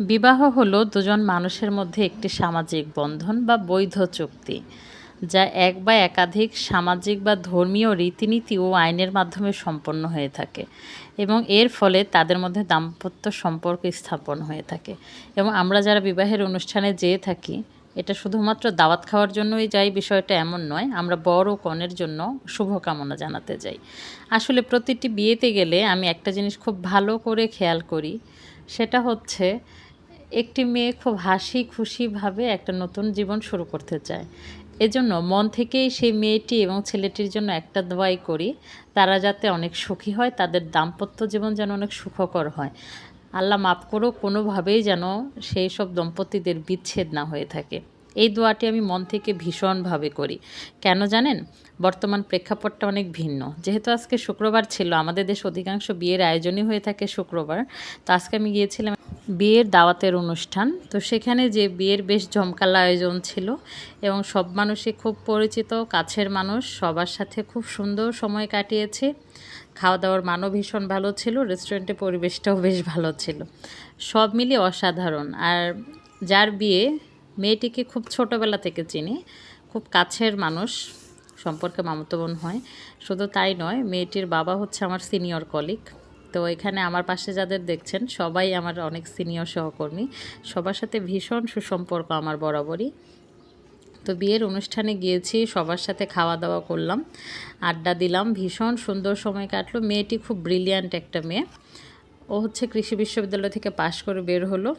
বিবাহ হলো দুজন মানুষের মধ্যে একটি সামাজিক বন্ধন বা বৈধ চুক্তি, যা এক বা একাধিক সামাজিক বা ধর্মীয় রীতিনীতি ও আইনের মাধ্যমে সম্পন্ন হয়ে থাকে এবং এর ফলে তাদের মধ্যে দাম্পত্য সম্পর্ক স্থাপন হয়ে থাকে। এবং আমরা যারা বিবাহের অনুষ্ঠানে যেয়ে থাকি, এটা শুধুমাত্র দাওয়াত খাওয়ার জন্যই যাই, বিষয়টা এমন নয়, আমরা বড় কনের জন্য শুভকামনা জানাতে যাই। আসলে প্রতিটি বিয়েতে গেলে আমি একটা জিনিস খুব ভালো করে খেয়াল করি সেটা হচ্ছে একটি মেয়ে খুব হাসি খুশিভাবে একটা নতুন জীবন শুরু করতে চায়। এজন্য মন থেকেই সেই মেয়েটি এবং ছেলেটির জন্য একটা দোয়াই করি, তারা যাতে অনেক সুখী হয়, তাদের দাম্পত্য জীবন যেন অনেক সুখকর হয়। আল্লাহ মাফ করো কোনোভাবেই যেন সেই সব দম্পতিদের বিচ্ছেদ না হয়ে থাকে। এই দোয়াটি আমি মন থেকে ভীষণভাবে করি। কেন জানেন? বর্তমান প্রেক্ষাপটটা অনেক ভিন্ন। যেহেতু আজকে শুক্রবার ছিল, আমাদের দেশ অধিকাংশ বিয়ের আয়োজনই হয়ে থাকে শুক্রবার। তো আজকে আমি গিয়েছিলাম বিয়ের দাওয়াতের অনুষ্ঠান। তো সেখানে যে বিয়ের বেশ জমকালা আয়োজন ছিল এবং সব মানুষই খুব পরিচিত, কাছের মানুষ, সবার সাথে খুব সুন্দর সময় কাটিয়েছে। খাওয়া দাওয়ার মানও ভীষণ ভালো ছিল, রেস্টুরেন্টের পরিবেশটাও বেশ ভালো ছিল। সব মিলিয়ে অসাধারণ। আর যার বিয়ে মেয়েটিকে খুব ছোটোবেলা থেকে চিনি, খুব কাছের মানুষ, সম্পর্কে মামাতো বোন হয়। শুধু তাই নয়, মেয়েটির বাবা হচ্ছে আমার সিনিয়র কলিগ তো এখানে আমার পাশে যাদের দেখছেন, সবাই আমার অনেক সিনিয়র সহকর্মী। সবার সাথে ভীষণ সুসম্পর্ক আমার বরাবরই। তো বিয়ের অনুষ্ঠানে গিয়েছি, সবার সাথে খাওয়া দাওয়া করলাম, আড্ডা দিলাম, ভীষণ সুন্দর সময় কাটলো। মেয়েটি খুব ব্রিলিয়ান্ট একটা মেয়ে। ও হচ্ছে কৃষি বিশ্ববিদ্যালয় থেকে পাশ করে বের হলো।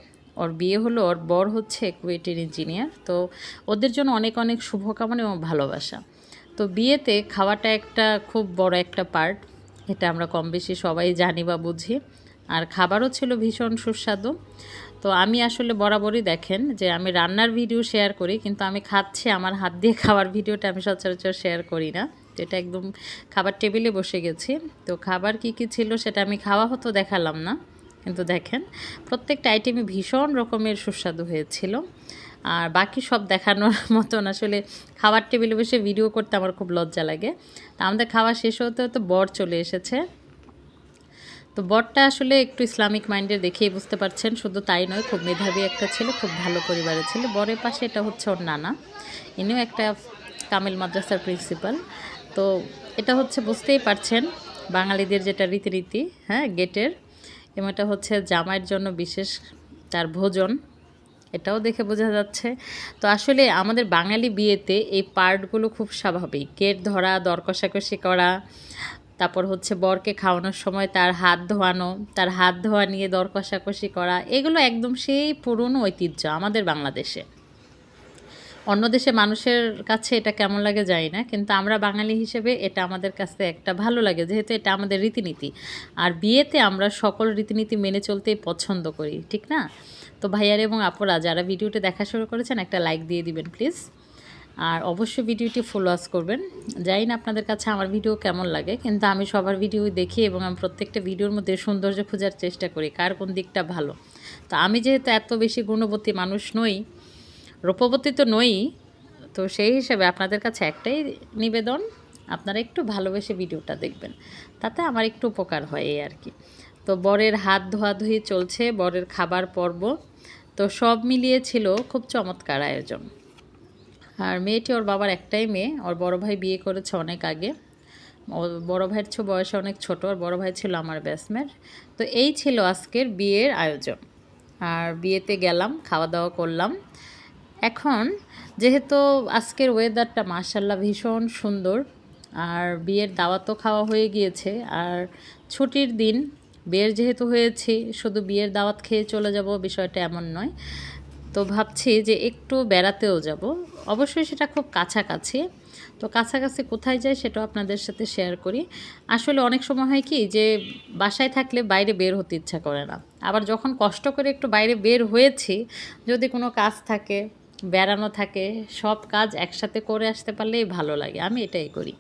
ওর বিয়ে হলো, ওর বর হচ্ছে কুয়েটের ইঞ্জিনিয়ার, তো ওদের জন্য অনেক অনেক শুভকামনা এবং ভালোবাসা। তো বিয়েতে খাওয়াটা একটা খুব বড় একটা পার্ট এটা আমরা কম বেশি সবাই জানি বা বুঝি। আর খাবারও ছিল ভীষণ সুস্বাদু। তো আমি আসলে বরাবরই দেখেন যে আমি রান্নার ভিডিও শেয়ার করি, কিন্তু আমি খাচ্ছি, আমার হাত দিয়ে খাওয়ার ভিডিওটা আমি সচরাচর শেয়ার করি না। তো এটা একদম খাবার টেবিলে বসে গেছি। তো খাবার কি কি ছিল সেটা আমি খাওয়া হতো দেখালাম না। কিন্তু দেখেন, প্রত্যেকটা আইটেমই ভীষণ রকমের সুস্বাদু হয়েছিল। আর বাকি সব দেখানোর মতন আসলে খাবার টেবিলে বসে ভিডিও করতে আমার খুব লজ্জা লাগে। তা আমাদের খাওয়া শেষ হতে হতে বর চলে এসেছে। তো বরটা আসলে একটু ইসলামিক মাইন্ডের দেখেই বুঝতে পারছেন, শুধু তাই নয়, খুব মেধাবী একটা ছেলে, খুব ভালো পরিবারের ছেলে। বরের পাশে এটা হচ্ছে ওর নানা। ইনিও একটা কামিল মাদ্রাসার প্রিন্সিপাল তো এটা হচ্ছে, বুঝতেই পারছেন, বাঙালিদের যেটা রীতিনীতি হ্যাঁ গেটের। এবং এটা হচ্ছে জামাইয়ের জন্য বিশেষ তার ভোজন। এটাও দেখে বোঝা যাচ্ছে। তো আসলে আমাদের বাঙালি বিয়েতে এই পার্টগুলো খুব স্বাভাবিক। গেট ধরা, দরকষাকষি করা, তারপর হচ্ছে বরকে খাওয়ানোর সময় তার হাত ধোয়ানো, তার হাত ধোয়া নিয়ে দর কষাকষি করা, এগুলো একদম সেই পুরনো ঐতিহ্য আমাদের বাংলাদেশে। অন্য দেশে মানুষের কাছে এটা কেমন লাগে যাই না, কিন্তু আমরা বাঙালি হিসেবে এটা আমাদের কাছে একটা ভালো লাগে, যেহেতু এটা আমাদের রীতিনীতি। আর বিয়েতে আমরা সকল রীতিনীতি মেনে চলতেই পছন্দ করি, ঠিক না? তো ভাইয়ার এবং আপুরা, যারা ভিডিওটি দেখা শুরু করেছেন, একটা লাইক দিয়ে দিবেন প্লিজ আর অবশ্যই ভিডিওটি ফুল ওয়াচ করবেন। জানি না আপনাদের কাছে আমার ভিডিও কেমন লাগে, কিন্তু আমি সবার ভিডিও দেখি এবং আমি প্রত্যেকটা ভিডিওর মধ্যে সৌন্দর্য খোঁজার চেষ্টা করি, কার কোন দিকটা ভালো। তো আমি যেহেতু এত বেশি গুণবতী মানুষ নই রূপবতী তো নই, তো সেই হিসেবে আপনাদের কাছে একটাই নিবেদন, আপনারা একটু ভালোবেসে ভিডিওটা দেখবেন। তাতে আমার একটু উপকার হয় এই আর কি। তো বরের হাত ধোয়াধুয়ি চলছে, বরের খাবার পর্ব, তো সব মিলিয়ে ছিল খুব চমৎকার আয়োজন। আর মেয়েটি ওর বাবার একটাই মেয়ে, ওর বড় ভাই বিয়ে করেছে অনেক আগে। বড় ভাইয়ের ছো, বয়সে অনেক ছোট, আর বড় ভাই ছিল আমার ব্যাসমেট তো এই ছিল আজকের বিয়ের আয়োজন। আর বিয়েতে গেলাম, খাওয়া দাওয়া করলাম। এখন যেহেতু আজকের ওয়েদারটা মার্শাল্লাহ ভীষণ সুন্দর, আর বিয়ের দাওয়াতও খাওয়া হয়ে গিয়েছে, আর ছুটির দিন বিয়ের যেহেতু হয়েছি, শুধু বিয়ের দাওয়াত খেয়ে চলে যাব বিষয়টা এমন নয়। তো ভাবছি যে একটু বেড়াতেও যাব, অবশ্যই সেটা খুব কাছাকাছি। তো কাছাকাছি কোথায় যাই সেটাও আপনাদের সাথে শেয়ার করি। আসলে অনেক সময় হয় কি যে বাসায় থাকলে বাইরে বের হতে ইচ্ছা করে না। আবার যখন কষ্ট করে একটু বাইরে বের হয়েছি, যদি কোনো কাজ থাকে বেড়ানো থাকে, সব কাজ একসাথে করে আসতে পারলেই ভালো লাগে। আমি এটাই করি।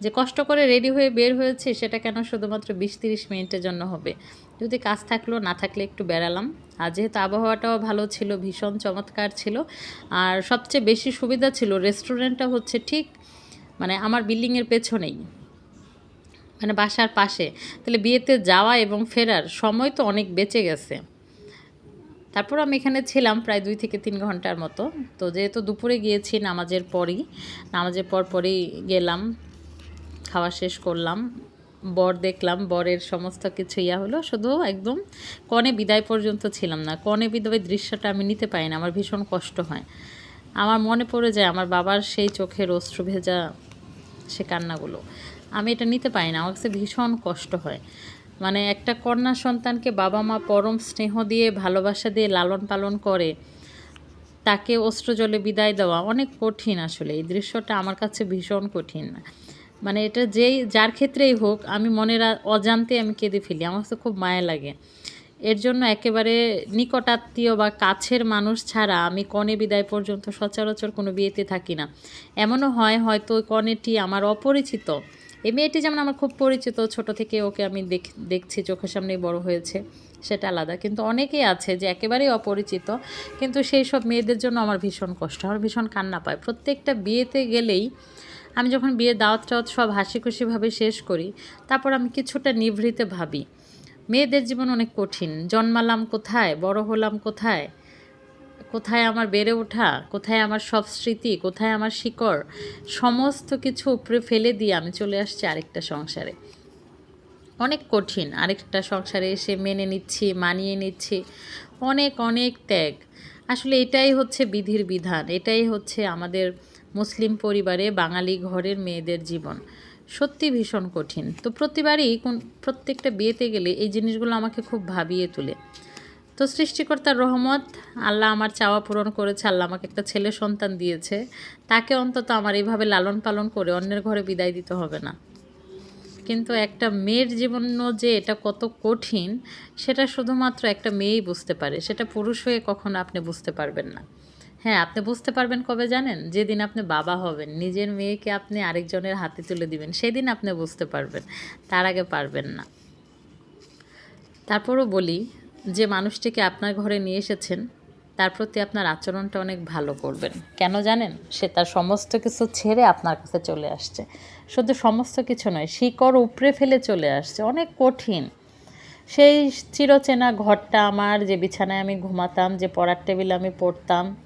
যে কষ্ট করে রেডি হয়ে বের হয়েছে, সেটা কেন শুধুমাত্র বিশ তিরিশ মিনিটের জন্য হবে? যদি কাজ থাকল, না থাকলে একটু বেড়ালাম। আর যেহেতু আবহাওয়াটাও ভালো ছিল, ভীষণ চমৎকার ছিল, আর সবচেয়ে বেশি সুবিধা ছিল রেস্টুরেন্টটা হচ্ছে ঠিক মানে আমার বিল্ডিংয়ের পেছনেই। মানে বাসার পাশে। তাহলে বিয়েতে যাওয়া এবং ফেরার সময় তো অনেক বেঁচে গেছে। তারপর আমি এখানে ছিলাম প্রায় দুই থেকে তিন ঘণ্টার মতো। তো যেহেতু দুপুরে গিয়েছি, নামাজের পরই, নামাজের পর পরই গেলাম, খাওয়া শেষ করলাম। বর দেখলাম, বরের সমস্ত কিছু ইয়া হলো, শুধু একদম কনে বিদায় পর্যন্ত ছিলাম না। কনে বিদায় দৃশ্যটা আমি নিতে পারি না, আমার ভীষণ কষ্ট হয়। আমার মনে পড়ে যায়, আমার বাবার সেই চোখের অশ্রু ভেজা সে কান্নাগুলো। আমি এটা নিতে পারি না, আমার কাছে ভীষণ কষ্ট হয়। মানে একটা কন্যা সন্তানকে বাবা মা পরম স্নেহ দিয়ে, ভালোবাসা দিয়ে লালন পালন করে, তাকে অস্ত্র জলে বিদায় দেওয়া অনেক কঠিন আসলে। এই দৃশ্যটা আমার কাছে ভীষণ কঠিন। মানে এটা যেই, যার ক্ষেত্রেই হোক, আমি মনের অজান্তে আমি কেঁদে ফেলি। আমার কাছে খুব মায়া লাগে। এর জন্য একেবারে নিকটাত্মীয় বা কাছের মানুষ ছাড়া আমি কনে বিদায় পর্যন্ত সচরাচর কোনো বিয়েতে থাকি না। এমনও হয় হয়তো কনেটি আমার অপরিচিত। এই মেয়েটি যেমন আমার খুব পরিচিত, ছোট থেকে ওকে আমি দেখ, দেখছি, চোখের সামনেই বড় হয়েছে, সেটা আলাদা। কিন্তু অনেকেই আছে যে একেবারেই অপরিচিত, কিন্তু সেই সব মেয়েদের জন্য আমার ভীষণ কষ্ট, আমার ভীষণ কান্না পায়। প্রত্যেকটা বিয়েতে গেলেই আমি যখন বিয়ে দাওয়াত টাওয়াত সব হাসি খুশিভাবে শেষ করি, তারপর আমি কিছুটা নিভৃতে ভাবি, মেয়েদের জীবন অনেক কঠিন। জন্মালাম কোথায়? বড় হলাম কোথায়? কোথায় আমার বেড়ে ওঠা, কোথায় আমার সব স্মৃতি, কোথায় আমার শিকড়, সমস্ত কিছু উপরে ফেলে দিয়ে আমি চলে আসছি আরেকটা সংসারে। অনেক কঠিন আরেকটা সংসারে এসে মেনে নিচ্ছি, মানিয়ে নিচ্ছি। অনেক অনেক ত্যাগ। আসলে এটাই হচ্ছে বিধির বিধান, এটাই হচ্ছে আমাদের মুসলিম পরিবারে বাঙালি ঘরের মেয়েদের জীবন। সত্যি ভীষণ কঠিন। তো প্রতিবারই কোন, প্রত্যেকটা বিয়েতে গেলে এই জিনিসগুলো আমাকে খুব ভাবিয়ে তোলে। তো সৃষ্টিকর্তার রহমত, আল্লাহ আমার চাওয়া পূরণ করেছে, আল্লাহ আমাকে একটা ছেলে সন্তান দিয়েছে। তাকে অন্তত আমার এইভাবে লালন পালন করে অন্যের ঘরে বিদায় দিতে হবে না। কিন্তু একটা মেয়ের জীবন যে এটা কত কঠিন, সেটা শুধুমাত্র একটা মেয়েই বুঝতে পারে। সেটা পুরুষ হয়ে কখনো আপনি বুঝতে পারবেন না। হ্যাঁ আপনি বুঝতে পারবেন কবে জানেন? যেদিন আপনি বাবা হবেন, নিজের মেয়েকে আপনি আরেকজনের হাতে তুলে দিবেন, সেদিন আপনি বুঝতে পারবেন, তার আগে পারবেন না। তারপরও বলি যে মানুষটিকে আপনার ঘরে নিয়ে এসেছেন, তার প্রতি আপনার আচরণটা অনেক ভালো করবেন। কেন জানেন? সে তার সমস্ত কিছু ছেড়ে আপনার কাছে চলে আসছে। শুধু সমস্ত কিছু নয়, শিকড় উপড়ে ফেলে চলে আসছে। অনেক কঠিন। সেই চিরচেনা ঘরটা আমার, যে বিছানায় আমি ঘুমাতাম, যে পড়ার টেবিলে আমি পড়তাম,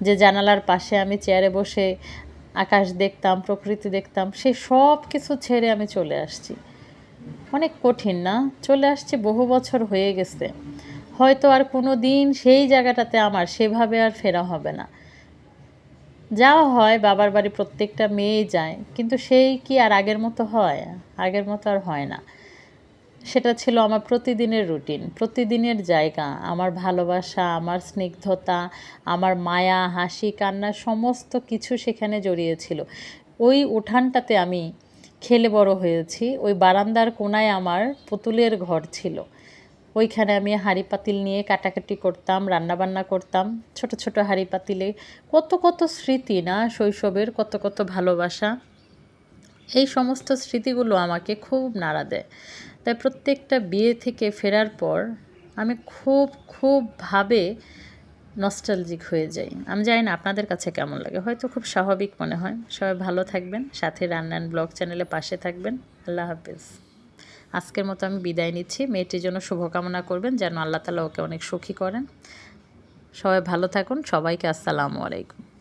যে জানালার পাশে আমি চেয়ারে বসে আকাশ দেখতাম, প্রকৃতি দেখতাম, সে সব কিছু ছেড়ে আমি চলে আসছি। অনেক কঠিন না? চলে আসছে বহু বছর হয়ে গেছে। হয়তো আর কোনো দিন সেই জায়গাটাতে আমার সেভাবে আর ফেরা হবে না। যাওয়া হয়, বাবার বাড়ি প্রত্যেকটা মেয়েই যায়, কিন্তু সেই কি আর আগের মতো হয়? আগের মতো আর হয় না। সেটা ছিল আমার প্রতিদিনের রুটিন, প্রতিদিনের জায়গা। আমার ভালোবাসা, আমার স্নিগ্ধতা, আমার মায়া, হাসি, কান্না, সমস্ত কিছু সেখানে জড়িয়েছিল ওই উঠানটাতে আমি খেলে বড় হয়েছি। ওই বারান্দার কোনায় আমার পুতুলের ঘর ছিল। ওইখানে আমি হাঁড়ি পাতিল নিয়ে কাটাকাটি করতাম, রান্নাবান্না করতাম। ছোট ছোট হাঁড়ি পাতিলে কত কত স্মৃতি না, শৈশবের কত কত ভালোবাসা। এই সমস্ত স্মৃতিগুলো আমাকে খুব নাড়া দেয়। তাই প্রত্যেকটা বিয়ে থেকে ফেরার পর আমি খুব খুব ভাবে নস্টালজিক হয়ে যাই। আমি জানি না আপনাদের কাছে কেমন লাগে, হয়তো খুব স্বাভাবিক মনে হয়। সবাই ভালো থাকবেন, সাথে রান্নান ব্লগ চ্যানেলে পাশে থাকবেন। আল্লাহ হাফেজ। আজকের মতো আমি বিদায় নিচ্ছি। মেয়েটির জন্য শুভকামনা করবেন, যেন আল্লাহ তালা ওকে অনেক সুখী করেন। সবাই ভালো থাকুন। সবাইকে আসসালামু আলাইকুম।